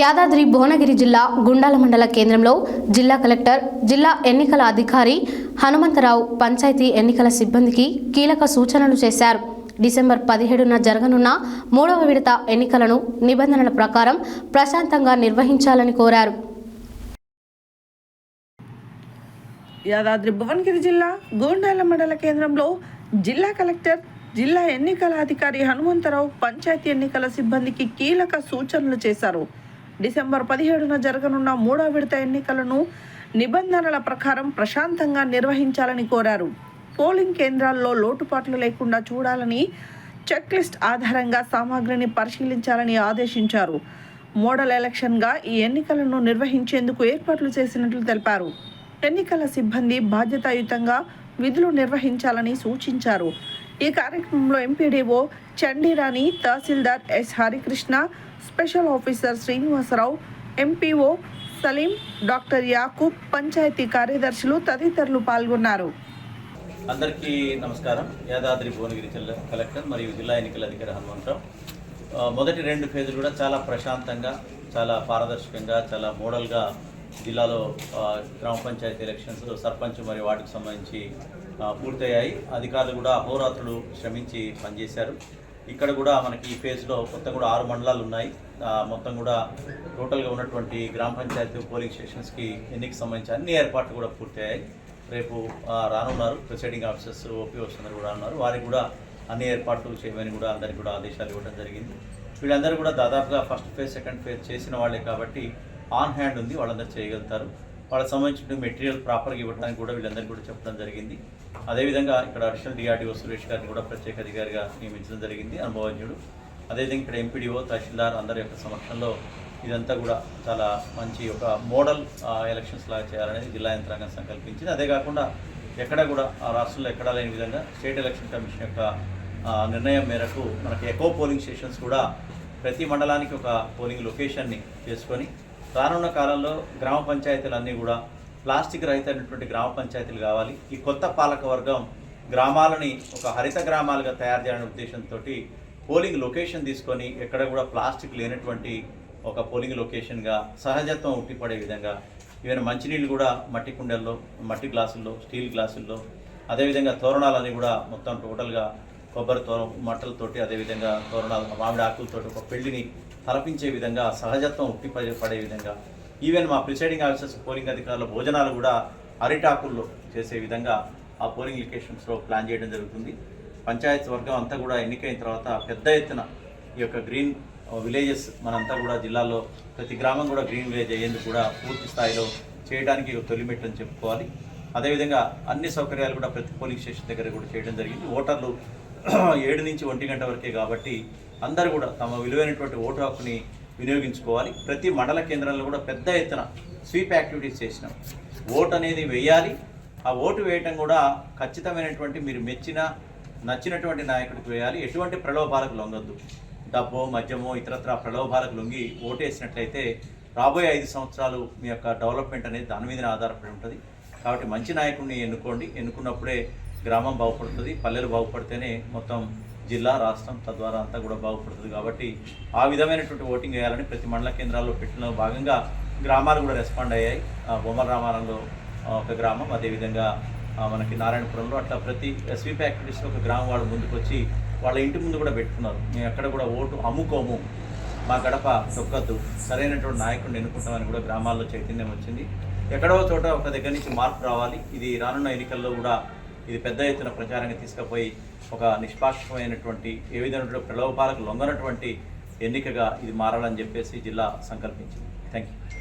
యాదాద్రి భువనగిరి జిల్లా గుండాల మండల కేంద్రంలో జిల్లా కలెక్టర్ జిల్లా ఎన్నికల అధికారి హనుమంతరావు పంచాయతీ ఎన్నికల సిబ్బందికి కీలక సూచనలు చేశారు. డిసెంబర్ పదిహేడున జరగనున్న మూడవ విడత ఎన్నికలను నిబంధనల ప్రకారం ప్రశాంతంగా నిర్వహించాలని కోరారు. యాదాద్రి భువనగిరి జిల్లా గోండాల మండల కేంద్రంలో జిల్లా కలెక్టర్ జిల్లా ఎన్నికల అధికారి హనుమంతరావు పంచాయతీ ఎన్నికల సిబ్బందికి కీలక సూచనలు చేశారు. డిసెంబర్ పదిహేడున జరగనున్న మూడో విడత ఎన్నికలను నిబంధనల ప్రకారం ప్రశాంతంగా నిర్వహించాలని కోరారు. పోలింగ్ కేంద్రాల్లో లోటుపాట్లు లేకుండా చూడాలని చెక్ లిస్ట్ ఆధారంగా సామాగ్రిని పరిశీలించాలని ఆదేశించారు. మోడల్ ఎలక్షన్గా ఈ ఎన్నికలను నిర్వహించేందుకు ఏర్పాట్లు చేసినట్లు తెలిపారు. ఎన్నికల సిబ్బంది బాధ్యతాయుతంగా విధులు నిర్వహించాలని సూచించారు. ఈ కార్యక్రమంలో MPDO Chandirani tahsildar S Harikrishna special officer Srinivasarao MPO Salim doctor Yakub panchayat కార్యదర్శులు తదితరులు పాల్గొన్నారు. అందరికీ నమస్కారం. యాదాద్రి భువనగిరి జిల్లా కలెక్టర్ మరియు జిల్లా ఎన్నికల అధికారి హనుమంతరావు. మొదటి రెండు ఫేజులు కూడా చాలా ప్రశాంతంగా చాలా పారదర్శకంగా చాలా మోడల్గా జిల్లాలో గ్రామ పంచాయతీ ఎలక్షన్స్ సర్పంచ్ మరియు వాటికి సంబంధించి పూర్తయ్యాయి. అధికారులు కూడా అహోరాత్రులు శ్రమించి పనిచేశారు. ఇక్కడ కూడా మనకి ఈ ఫేజ్లో మొత్తం కూడా ఆరు మండలాలు ఉన్నాయి. మొత్తం కూడా టోటల్గా ఉన్నటువంటి గ్రామ పంచాయతీ పోలింగ్ స్టేషన్స్కి ఎన్నికకు సంబంధించి అన్ని ఏర్పాట్లు కూడా పూర్తయ్యాయి. రేపు రానున్నారు. ప్రిసైడింగ్ ఆఫీసర్స్ ఓపీ వస్తున్నారు కూడా ఉన్నారు. వారికి కూడా అన్ని ఏర్పాట్లు చేయమని కూడా అందరికి కూడా ఆదేశాలు ఇవ్వడం జరిగింది. వీళ్ళందరూ కూడా దాదాపుగా ఫస్ట్ ఫేజ్ సెకండ్ ఫేజ్ చేసిన వాళ్ళే కాబట్టి ఆన్ హ్యాండ్ ఉంది వాళ్ళందరూ చేయగలుగుతారు. వాళ్ళకి సంబంధించిన మెటీరియల్ ప్రాపర్గా ఇవ్వడానికి కూడా వీళ్ళందరికీ కూడా చెప్పడం జరిగింది. అదేవిధంగా ఇక్కడ అడిషనల్ డిఆర్డీఓ సురేష్ గారిని కూడా ప్రత్యేక అధికారిగా నియమించడం జరిగింది అనుభవజ్ఞుడు. అదేవిధంగా ఇక్కడ ఎంపీడీఓ తహసీల్దార్ అందరి యొక్క సమక్షంలో ఇదంతా కూడా చాలా మంచి ఒక మోడల్ ఎలక్షన్స్ లాగా చేయాలనేది జిల్లా యంత్రాంగం సంకల్పించింది. అదే కాకుండా ఎక్కడ కూడా ఆ రాష్ట్రంలో ఎక్కడా లేని విధంగా స్టేట్ ఎలక్షన్ కమిషన్ యొక్క నిర్ణయం మేరకు మనకి ఎకో పోలింగ్ స్టేషన్స్ కూడా ప్రతి మండలానికి ఒక పోలింగ్ లొకేషన్ని చేసుకొని రానున్న కాలంలో గ్రామ పంచాయతీలన్నీ కూడా ప్లాస్టిక్ రహితమైనటువంటి గ్రామ పంచాయతీలు కావాలి. ఈ కొత్త పాలకవర్గం గ్రామాలని ఒక హరిత గ్రామాలుగా తయారు చేయాలనే ఉద్దేశంతో పోలింగ్ లొకేషన్ తీసుకొని ఎక్కడ కూడా ప్లాస్టిక్ లేనటువంటి ఒక పోలింగ్ లొకేషన్గా సహజత్వం ఉట్టిపడే విధంగా ఈవెన్ మంచినీళ్ళు కూడా మట్టి కుండల్లో మట్టి గ్లాసుల్లో స్టీల్ గ్లాసుల్లో అదేవిధంగా తోరణాలన్నీ కూడా మొత్తం టోటల్గా కొబ్బరి తోర మట్టలతోటి అదేవిధంగా తోరణాలు మామిడి ఆకులతోటి ఒక పెళ్ళిని తలపించే విధంగా సహజత్వం ఉట్టి పడే విధంగా. ఈవెన్ మా ప్రిసైడింగ్ ఆఫీసర్స్ పోలింగ్ అధికారుల భోజనాలు కూడా అరిటాకుల్లో చేసే విధంగా ఆ పోలింగ్ లొకేషన్స్లో ప్లాన్ చేయడం జరుగుతుంది. పంచాయతీ వర్గం అంతా కూడా ఎన్నికైన తర్వాత పెద్ద ఎత్తున ఈ యొక్క గ్రీన్ విలేజెస్ uh, మనంతా కూడా జిల్లాలో ప్రతి గ్రామం కూడా గ్రీన్ విలేజ్ అయ్యేందుకు కూడా పూర్తి స్థాయిలో చేయడానికి తొలిమెట్లు అని చెప్పుకోవాలి. అదేవిధంగా అన్ని సౌకర్యాలు కూడా ప్రతి పోలింగ్ స్టేషన్ దగ్గర కూడా చేయడం జరిగింది. ఓటర్లు ఏడు నుంచి ఒంటి గంట వరకే కాబట్టి అందరూ కూడా తమ విలువైనటువంటి ఓటు హక్కుని వినియోగించుకోవాలి. ప్రతి మండల కేంద్రంలో కూడా పెద్ద ఎత్తున స్వీప్ యాక్టివిటీస్ చేసినాం. ఓటు అనేది వేయాలి. ఆ ఓటు వేయటం కూడా ఖచ్చితమైనటువంటి మీరు మెచ్చిన నచ్చినటువంటి నాయకుడికి వేయాలి. ఎటువంటి ప్రలోభాలకు లొంగొద్దు. డబ్బో మద్యమో ఇతరత్ర ప్రలోభాలకు లొంగి ఓటేసినట్లయితే రాబోయే ఐదు సంవత్సరాలు మీ యొక్క డెవలప్మెంట్ అనేది దాని మీదనే ఆధారపడి ఉంటుంది. కాబట్టి మంచి నాయకుడిని ఎన్నుకోండి. ఎన్నుకున్నప్పుడే గ్రామం బాగుపడుతుంది పల్లెలు బాగుపడితేనే మొత్తం జిల్లా రాష్ట్రం తద్వారా అంతా కూడా బాగుపడుతుంది. కాబట్టి ఆ విధమైనటువంటి ఓటింగ్ వేయాలని ప్రతి మండల కేంద్రాల్లో పెట్టిన భాగంగా గ్రామాలు కూడా రెస్పాండ్ అయ్యాయి. బొమ్మల రామారంలో ఒక గ్రామం అదేవిధంగా మనకి నారాయణపురంలో అట్లా ప్రతి ఎస్వీపీ యాక్టివిటీస్లో ఒక గ్రామం వాళ్ళు ముందుకు వచ్చి వాళ్ళ ఇంటి ముందు కూడా పెట్టుకున్నారు. మేము ఎక్కడ కూడా ఓటు అమ్ముకోము. మా గడప తొక్కద్దు. సరైనటువంటి నాయకుడిని ఎన్నుకుంటామని కూడా గ్రామాల్లో చైతన్యం వచ్చింది. ఎక్కడో చోట ఒక దగ్గర నుంచి మార్పు రావాలి. ఇది రానున్న ఎన్నికల్లో కూడా ఇది పెద్ద ఎత్తున ప్రచారానికి తీసుకుపోయి ఒక నిష్పాక్షమైనటువంటి ఏ విధమైన ప్రలోభాలకు లొంగనటువంటి ఎన్నికగా ఇది మారాలని చెప్పేసి జిల్లా సంకల్పించింది. Thank you